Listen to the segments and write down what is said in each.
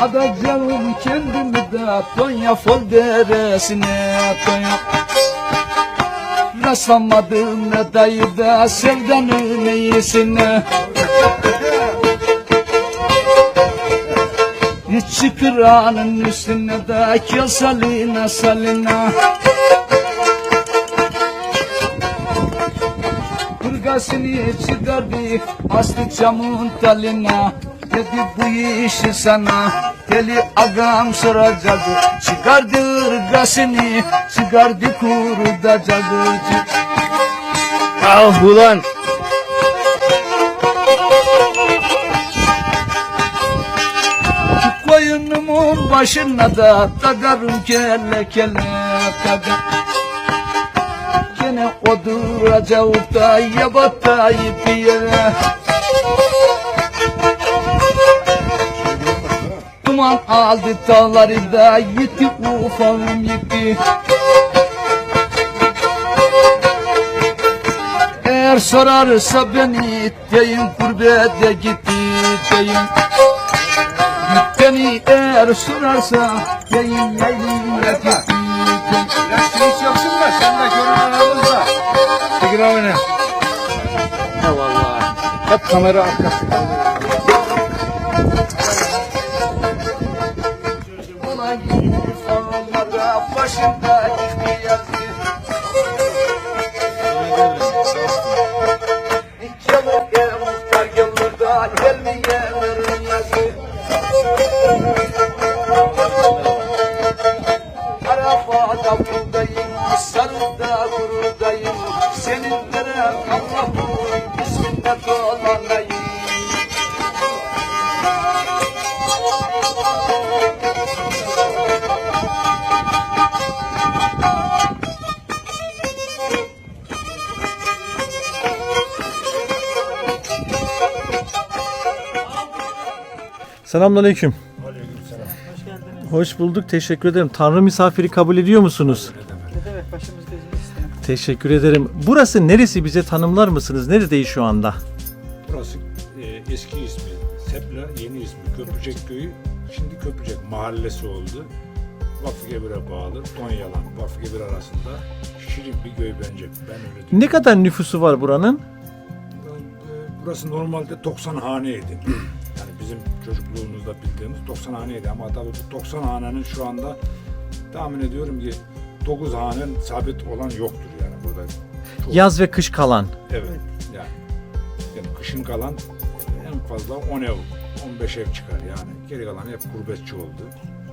Adacağım kendimi de Tonya fol deresine Tonya Rastlamadım ne dayı da sevdanın iyisine Hiç çıkıranın üstüne de kel salina salina. Hırgasını çıkardı astı çamın taline. Dedi bu işi sana Deli agam soracaktı Çıkardı hırgasını Çıkardı kurutacaktı Ah ulan. Koyunumun başına da takarım kelle kelle takar Gene oduracak da yabatayıp bir yere Duman aldı dağları da yitti ufalım gitti Eğer sorarsa beni deyin gurbete gitti deyin Beni eğer sorarsa deyin yaylaya gitti deyin Biraz hiç yoksun da sen de görün aramızda. Çekil abi ne? Vallahi. Hep kamera arkası. Ona başında Çabuk gel muhtar yıllarda gelmeyenlerin yazı. Arafada buradayım, sarıda gururdayım. Senin veren Allah'ın isminde Selamünaleyküm. Hoş bulduk. Teşekkür ederim. Tanrı misafiri kabul ediyor musunuz? Ne demek başımız gözümüz üstüne. Teşekkür ederim. Burası neresi bize tanımlar mısınız? Neredeyiz şu anda? Burası e, eski ismi Sepla, yeni ismi Köprücek Köyü. Şimdi Köprücek mahallesi oldu. Vakfıgebir'e bağlı Tonyalan, Vakfıgebir arasında şirin bir köy bence. Ben öyle diyorum. Ne kadar nüfusu var buranın? E, Burası normalde 90 haneydi. Bizim çocukluğumuzda bildiğimiz 90 haneydi ama tabii bu 90 hanenin şu anda tahmin ediyorum ki 9 hanen sabit olan yoktur yani burada. Çok- Yaz ve kış kalan. Evet. Yani, yani kışın kalan en fazla 10 ev, 15 ev çıkar yani. Geri kalan hep gurbetçi oldu.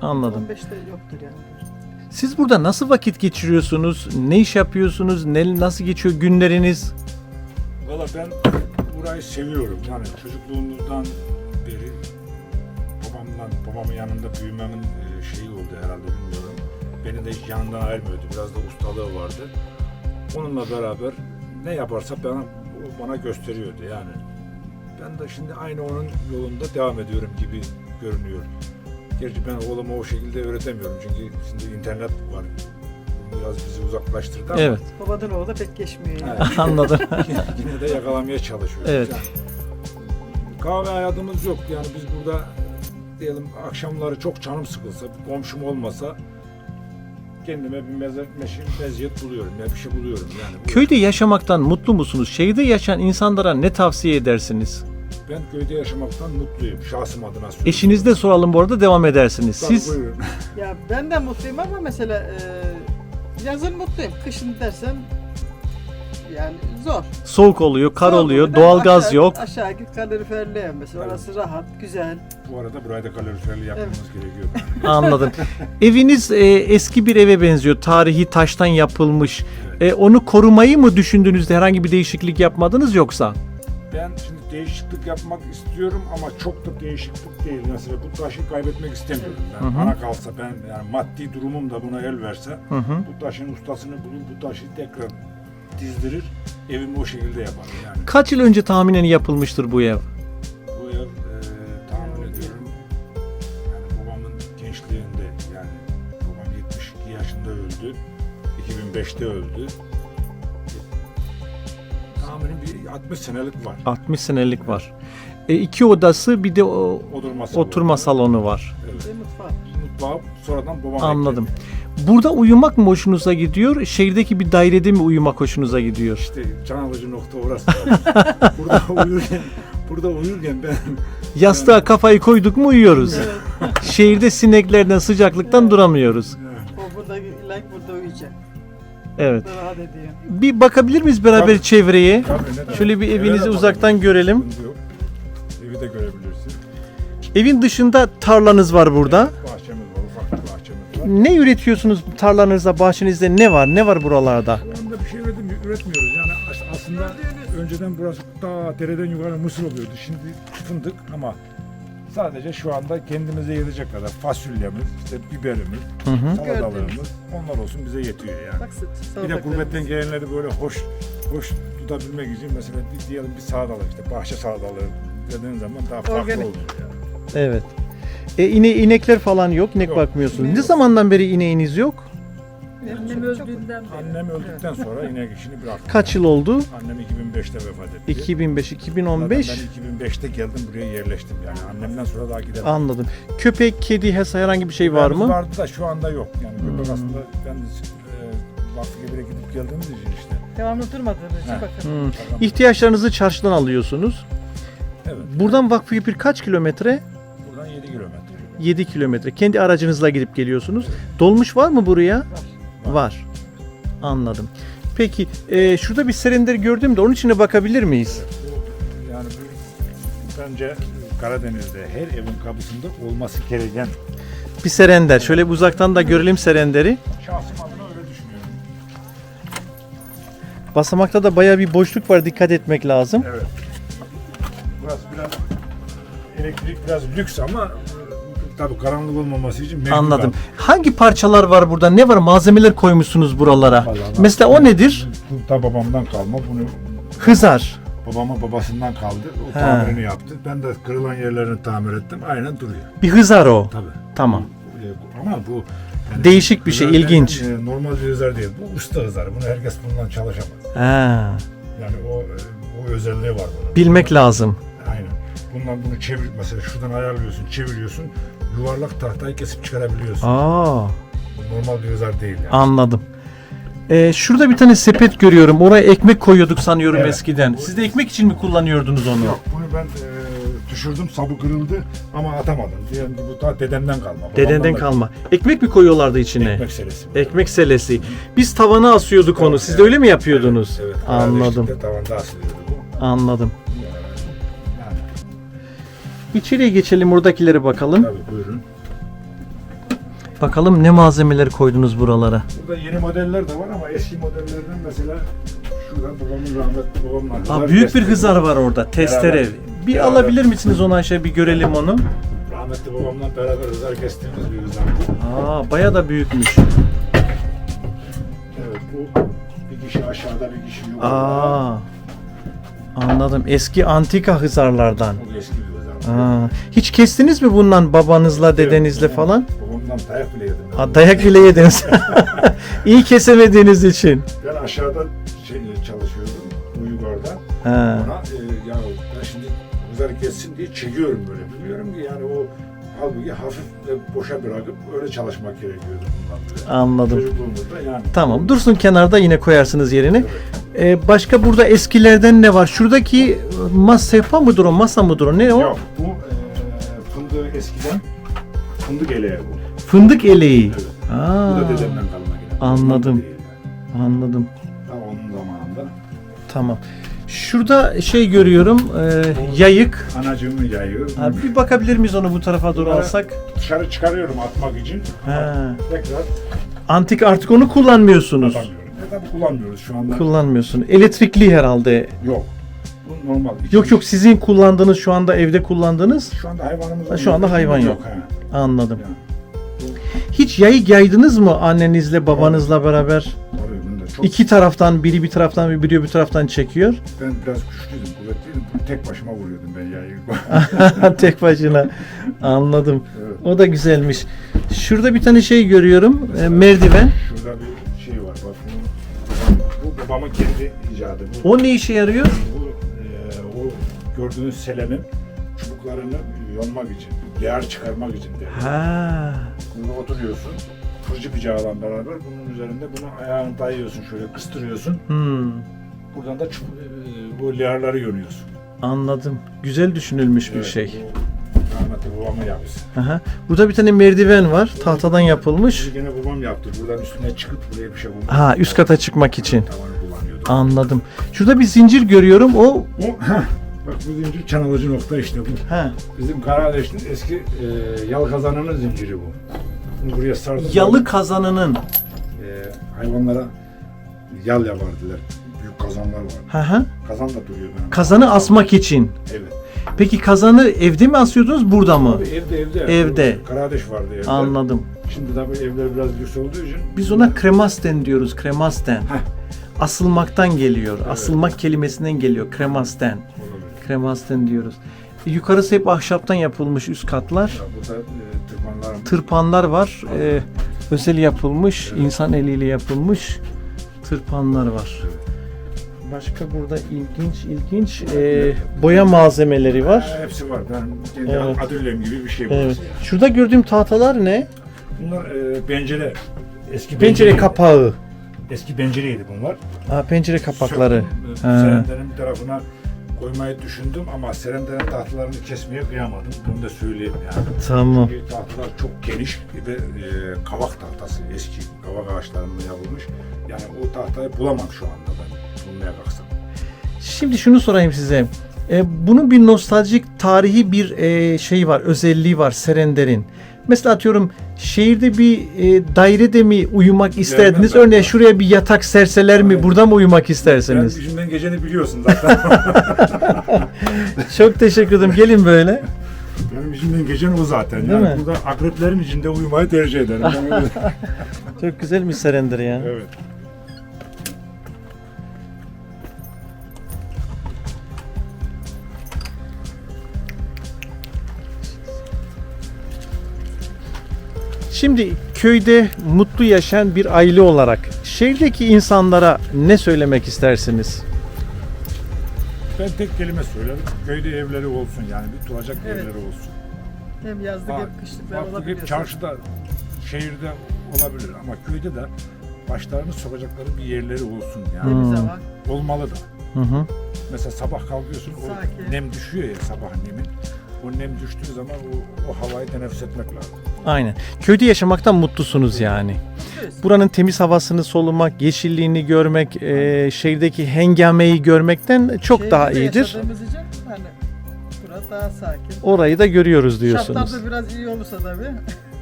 Anladım. 15'te yoktur yani. Siz burada nasıl vakit geçiriyorsunuz? Ne iş yapıyorsunuz? Ne, nasıl geçiyor günleriniz? Valla ben burayı seviyorum. Yani çocukluğumuzdan babamdan, babamın yanında büyümemin e, şeyi oldu herhalde bilmiyorum. Beni de hiç yanından ayırmıyordu. Biraz da ustalığı vardı. Onunla beraber ne yaparsa bana, o bana gösteriyordu yani. Ben de şimdi aynı onun yolunda devam ediyorum gibi görünüyor. Gerçi ben oğluma o şekilde öğretemiyorum çünkü şimdi internet var. Biraz bizi uzaklaştırdı ama Evet. Babadan oğula pek geçmiyor yani. Evet. Anladım. yine de yakalamaya çalışıyoruz. Evet. Yani kahve hayatımız yok. Yani biz burada diyelim akşamları çok canım sıkılsa, bir komşum olmasa kendime bir meze, meşin, meziyet buluyorum. Ya bir şey buluyorum yani. Bu- Köyde yaşamaktan mutlu musunuz? Şehirde yaşayan insanlara ne tavsiye edersiniz? Ben köyde yaşamaktan mutluyum. Şahsım adına söylüyorum. Eşinizde soralım bu arada devam edersiniz. Tabii, Siz buyurun. Ya ben de mutluyum ama mesela e, yazın mutluyum. Kışın dersem yani zor. soğuk oluyor, kar Zor oluyor, doğalgaz aşağı- yok. Aşağı git kaloriferli ev mesela. Orası rahat, güzel. Bu arada burayı da kaloriferli yapmamız gerekiyor. Anladım. Eviniz e, eski bir eve benziyor. Tarihi taştan yapılmış. E, onu korumayı mı düşündüğünüzde herhangi bir değişiklik yapmadınız yoksa? Ben şimdi değişiklik yapmak istiyorum ama çok da değişiklik değil. Mesela bu taşı kaybetmek istemiyorum. Ben Hı hı. bana kalsa ben yani maddi durumum da buna el verse Hı hı. bu taşın ustasını bulur, bu taşı tekrar dizdirir. Evimi o şekilde yaparım yani. Kaç yıl önce tahminen yapılmıştır bu ev? Bu ev e, tahmin ediyorum yani babamın gençliğinde yani babam 72 yaşında öldü. 2005'te öldü. Tahminim bir 60 senelik var. 60 senelik var. E, iki odası bir de o, Oturma salonu. oturma salonu var. Evet. Bir mutfak. Mutfağı sonradan babam Anladım. ekledi. Burada uyumak mı hoşunuza gidiyor? Şehirdeki bir dairede mi uyumak hoşunuza gidiyor? İşte can alıcı nokta orası. burada uyurken burada uyurken ben Yastığa kafayı koyduk mu uyuyoruz. Şehirde sineklerden, sıcaklıktan duramıyoruz. O burada ilak burada uyuyacak. Evet. Bir bakabilir miyiz beraber Tabii. çevreye? Tabii. Şöyle bir Eve evinizi de uzaktan görelim. Evi de görebilirsin. Evin dışında tarlanız var burada. Ne üretiyorsunuz tarlanızda, bahçenizde? Ne var? Ne var buralarda? Şu anda bir şey üretim, üretmiyoruz. Yani as- aslında önceden burası daha dereden yukarı mısır oluyordu. Şimdi fındık ama sadece şu anda kendimize yetecek kadar fasulyemiz, işte biberimiz, Hı hı. salatalığımız onlar olsun bize yetiyor yani. Bak süt. Bir de gurbetten gelenleri böyle hoş hoş tutabilmek için mesela bir diyelim bir salatalık işte bahçe salatalığı dediğin zaman daha farklı Organik. oluyor yani. Evet. E ine, inekler falan yok. İnek Yok. bakmıyorsunuz. Ne zamandan beri ineğiniz yok? Annem öldüğünden Annem öldükten sonra inek işini bıraktım. Kaç yıl oldu? Annem 2005'te vefat etti. 2005, Zaten 2015. Ben 2005'te geldim buraya yerleştim yani. Annemden sonra daha gidemedim. Anladım. Köpek, kedi, hesa herhangi bir şey var mı? Hmm. Vardı da şu anda yok. Yani köpek aslında ben e, vakti gebire gidip geldiğimiz için işte. Devamlı durmadığımız için bakın. Hmm. İhtiyaçlarınızı çarşıdan alıyorsunuz. Evet. Buradan Vakfı bir kaç kilometre? Buradan 7 kilometre. 7 kilometre. Kendi aracınızla gidip geliyorsunuz. Dolmuş var mı buraya? Var. Anladım. Peki e, şurada bir serender gördüm de onun içine bakabilir miyiz? Yani bu, bence Karadeniz'de her evin kapısında olması gereken Bir serender. Şöyle bir uzaktan da görelim serenderi. şahsım adına öyle düşünüyorum. Basamakta da baya bir boşluk var. Dikkat etmek lazım. Evet. Burası biraz elektrik biraz lüks ama tabii karanlık olmaması için mecbur Anladım. Hangi parçalar var burada? Ne var? Malzemeler koymuşsunuz buralara. Vallahi Mesela o nedir? Bu da babamdan kalma. Bunu Hızar. babama babasından kaldı. O He. tamirini yaptı. Ben de kırılan yerlerini tamir ettim. Aynen duruyor. Bir hızar o. Tabii. Tamam. Ee, Ama bu yani Değişik bir şey, hızar ilginç. e, normal bir hızar değil. Bu usta hızar. Bunu herkes bundan çalışamaz. Ha, Yani o e, o özelliği var bunun. bilmek lazım. Aynen. Bundan bunu çevir mesela şuradan ayarlıyorsun, çeviriyorsun. Yuvarlak tahtayı kesip çıkarabiliyorsun. Aa, normal bir hızar değil yani. anladım. Ee, şurada bir tane sepet görüyorum. Oraya ekmek koyuyorduk sanıyorum Evet. eskiden. Siz de ekmek için mi kullanıyordunuz onu? Yok bunu ben e, düşürdüm sabı kırıldı ama atamadım. Diyelim ki bu da dedemden kalma. babamdan Dedenden da- kalma. Ekmek mi koyuyorlardı içine? Ekmek serisi. Ekmek selesi. Biz tavana asıyorduk onu. Siz de öyle mi yapıyordunuz? Evet, evet. Anladım. Kardeşlikte tavanda asılıyordu bu. Anladım. İçeriye geçelim oradakilere bakalım. tabii buyurun. Bakalım ne malzemeler koydunuz buralara. Burada yeni modeller de var ama eski modellerden mesela şurada babamın rahmetli babamın Aa, büyük bir hızar var orada. Testere. Beraber. Bir Beraber. alabilir misiniz onu aşağı bir görelim onu. Rahmetli babamla beraber hızar kestiğimiz bir hızar bu. Aa baya da büyükmüş. Evet bu bir kişi aşağıda bir kişi yukarıda. Aa. Anladım. Eski antika hızarlardan. Çok eski. Aa. Hiç kestiniz mi bundan babanızla, dedenizle Babam- falan? Babamdan dayak bile yedim. Ha, dayak bile yediniz. İyi kesemediğiniz için. Ben aşağıda şey, çalışıyordum, bu yukarıda. Ha. Ona e, ya ben şimdi hızarı kessin diye çekiyorum böyle. Biliyorum ki yani o halbuki hafif de boşa bırakıp öyle çalışmak gerekiyordu bundan. Anladım. Çocukluğumuzda yani. Tamam. Dursun kenarda yine koyarsınız yerine. Ee, başka burada eskilerden ne var? Şuradaki mas sehpa mıdır o? Masa mıdır o? Ne o? Yok bu e, fındığı eskiden fındık eleği bu. Fındık eleği. Evet. Aa, Bu da dedemden kalma gelen. Anladım. Anladım. Tam onun zamanında. Tamam. Şurada şey görüyorum. e, yayık. Anacığımın yayı. Ha, bir bakabilir miyiz onu bu tarafa doğru Bunları- alsak? Dışarı çıkarıyorum atmak için. Tekrar Antik artık onu kullanmıyorsunuz. atamıyorum. E tabi kullanmıyoruz şu anda. Kullanmıyorsun. Elektrikli herhalde. Yok. Bu normal. Yok yok sizin kullandığınız şu anda evde kullandığınız. Şu anda hayvanımız Ha, şu anda hayvan yok. ha. Anladım. Hiç yayık yaydınız mı annenizle babanızla beraber? Çok İki taraftan biri bir taraftan biri bir taraftan çekiyor. ben biraz güçlüydüm, kuvvetliydim. Bunu tek başıma vuruyordum ben ya. Tek başına. Anladım. Evet. O da güzelmiş. Şurada bir tane şey görüyorum. e, merdiven. Şurada bir şey var bak bu babamın kendi icadı. Bu, O ne işe yarıyor? bu e, o gördüğünüz selenin çubuklarını yonmak için, yağ çıkarmak için de. Ha. Burada oturuyorsun. Fırçı bıçağıyla beraber bunun üzerinde bunu ayağını dayıyorsun şöyle kıstırıyorsun. Hmm. Buradan da çub- e, bu leğerleri yonuyorsun. Anladım. Güzel düşünülmüş bir Evet, şey. Bu rahmetli babamın yapısı. Aha. Burada bir tane merdiven var. Tahtadan yapılmış. Bunu gene babam yaptı. Buradan üstüne çıkıp buraya bir şey bulmak. Ha üst kata çıkmak için. Tavanı kullanıyordu. Anladım. Şurada bir zincir görüyorum. O O, heh, bak bu zincir çanalıcı nokta işte bu. ha. Bizim Karadeş'in eski e, yal kazanının zinciri bu. Buraya sardılar. yalı kazanının. E, hayvanlara yal yapardılar. Büyük kazanlar var. Ha ha. Kazan da duruyor benim. Kazanı asmak için. Evet. Peki kazanı evde mi asıyordunuz burada mı? Abi evde evde. Evde. Karadeş vardı evde. Anladım. Şimdi tabii evler biraz lüks olduğu için. Biz ona kremasten diyoruz. Kremasten. Heh. Asılmaktan geliyor. Asılmak kelimesinden geliyor. Kremasten. Olabilir. Kremasten diyoruz. Yukarısı hep ahşaptan yapılmış üst katlar. Ya Burada e, tırmanlar Tırpanlar var. E, özel yapılmış. insan eliyle yapılmış tırpanlar var. Başka burada ilginç ilginç e, boya malzemeleri var. Ha, hepsi var. Ben kendi Evet. atölyem gibi bir şey Evet. burası. Şurada gördüğüm tahtalar ne? Bunlar e, pencere. Eski Pencere kapağı. Eski pencereydi bunlar. Ha, pencere kapakları. Söktüm, e, Ha. Serenderin bir tarafına koymayı düşündüm ama serenderin tahtalarını kesmeye kıyamadım. Bunu da söyleyeyim yani. Tamam. Çünkü tahtalar çok geniş ve e, kavak tahtası. Eski kavak ağaçlarından yapılmış. Yani o tahtayı bulamam şu anda ben. Bulmaya kalksam. Şimdi şunu sorayım size. E, bunun bir nostaljik tarihi bir e, şey var, özelliği var Serender'in. Mesela atıyorum şehirde bir e, dairede mi uyumak isterdiniz? ben. Örneğin şuraya bir yatak serseler mi? Aynen. Burada mı uyumak Sen isterseniz? yüzünden geceni biliyorsun zaten. Çok teşekkür ederim. Gelin böyle. Benim yüzümden gecen o zaten. Değil yani mi? burada akreplerin içinde uyumayı tercih ederim. Ben Çok güzel bir Serender ya. evet. Şimdi köyde mutlu yaşayan bir aile olarak şehirdeki insanlara ne söylemek istersiniz? Ben tek kelime söylerim. Köyde evleri olsun yani bir duracak Evet. evleri olsun. Hem yazlık hem kışlıklar Baktık olabiliyor. hep çarşıda, şehirde olabilir ama köyde de başlarını sokacakları bir yerleri olsun yani. Hmm. Temiz hava. Olmalı da. Hı hı. Mesela sabah kalkıyorsun o Sakin. nem düşüyor ya sabah nemi. O nem düştüğü zaman o, o havayı teneffüs etmek lazım. Aynen. Köyde yaşamaktan mutlusunuz yani. Buranın temiz havasını solumak, yeşilliğini görmek, e, şehirdeki hengameyi görmekten çok Şehirde daha iyidir. yaşadığımız için hani burası daha sakin. Orayı da görüyoruz diyorsunuz. Şartlar da biraz iyi olursa tabii.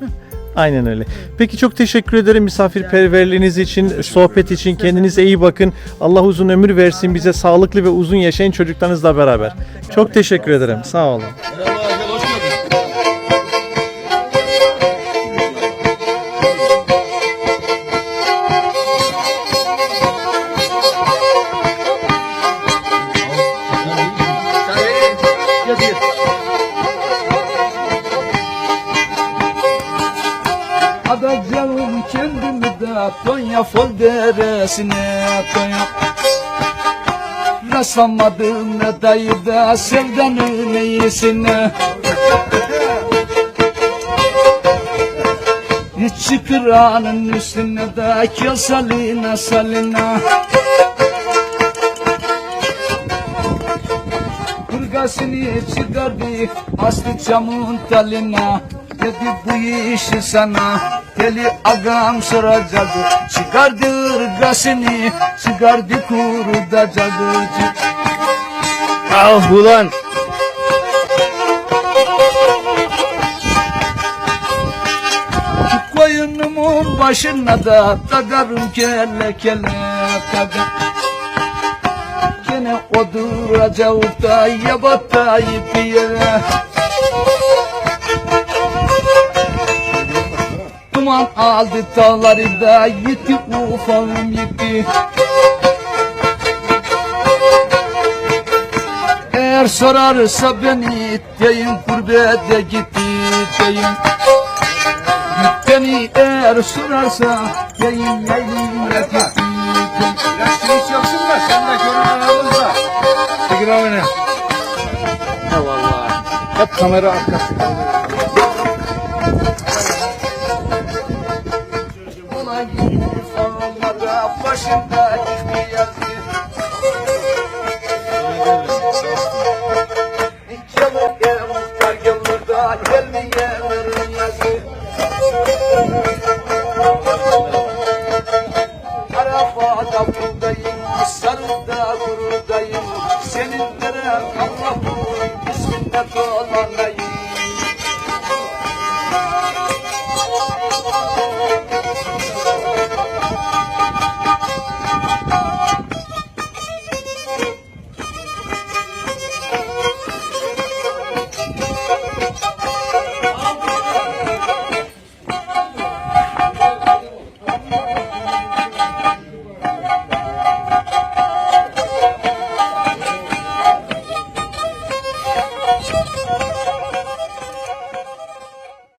Aynen öyle. Peki çok teşekkür ederim misafirperverliğiniz için, sohbet için. Kendinize iyi bakın. Allah uzun ömür versin bize sağlıklı ve uzun yaşayın çocuklarınızla beraber. Çok teşekkür ederim. Sağ olun. Adacağım kendimi de Tonya fol deresine Tonya Rastlamadım ne dayı da sevdanın iyisine. Çıkıranın üstüne de kel salina salina. Hırgasını çıkardı astı çamın taline Dedi bu işi sana deli agam soracaktı Çıkardı hırgasını çıkardı kurutacaktı Ah ulan! Koyunumun başına da takarım kelle kelle takar Gene oduracak da yabatta ipiye. Duman aldı dağları da gitti ufalım gitti Eğer sorarsa beni deyin gurbete gitti deyin Beni eğer sorarsa deyin yaylaya gitti Biraz hiç yoksun da sen de görün aramızda. Sigara oyna. Ya vallahi. Hep kamera arkası kaldı. siempre